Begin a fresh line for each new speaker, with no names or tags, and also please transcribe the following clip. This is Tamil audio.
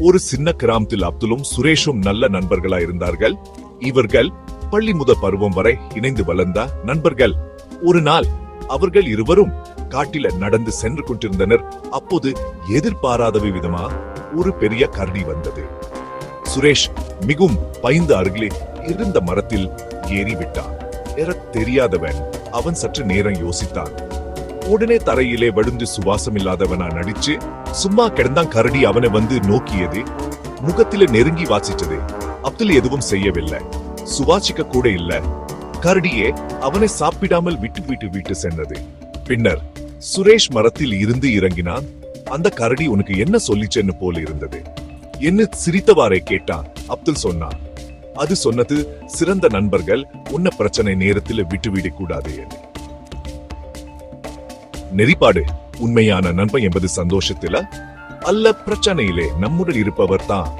ஒரு சின்ன கிராமத்தில் அப்துலும் சுரேஷும் நல்ல நண்பர்களா இருந்தார்கள். இவர்கள் பள்ளி முதல் பருவம் வரை இணைந்து வளர்ந்த நண்பர்கள். ஒரு நாள் அவர்கள் இருவரும் காட்டில நடந்து சென்று கொண்டிருந்தனர். அப்போது எதிர்பாராத விதமா ஒரு பெரிய கரடி வந்தது. சுரேஷ் மிகவும் பயந்து அருகிலே இருந்த மரத்தில் ஏறி விட்டான் ஏறத் தெரியாதவன் அவன் சற்று நேரம் யோசித்தான். உடனே தரையிலே வழுந்து சுவாசம் இல்லாதவனா நடிச்சு சும்மா கிடந்தான் கரடி அவனை வந்து நோக்கியது முகத்தில நெருங்கி வாசிச்சது அப்துல் எதுவும் செய்யவில்லை. சுவாசிக்க கூட இல்ல. கரடியே அவனை சாப்பிடாமல் விட்டு விட்டு விட்டு சென்றது. பின்னர் சுரேஷ் மரத்தில் இருந்து இறங்கினான். அந்த கரடி உனக்கு என்ன சொல்லிச்சேன்னு போல இருந்தது. என்ன சிரித்தவாறே கேட்டான். அப்துல் சொன்னான் அது சொன்னது சிறந்த நண்பர்கள் உன்ன பிரச்சனை நேரத்தில் விட்டுவிடக் கூடாது என்று. நெறிப்பாடு உண்மையான நண்பன் என்பது சந்தோஷத்தில அல்ல பிரச்சனையிலே நம்முடன் இருப்பவர் தான்.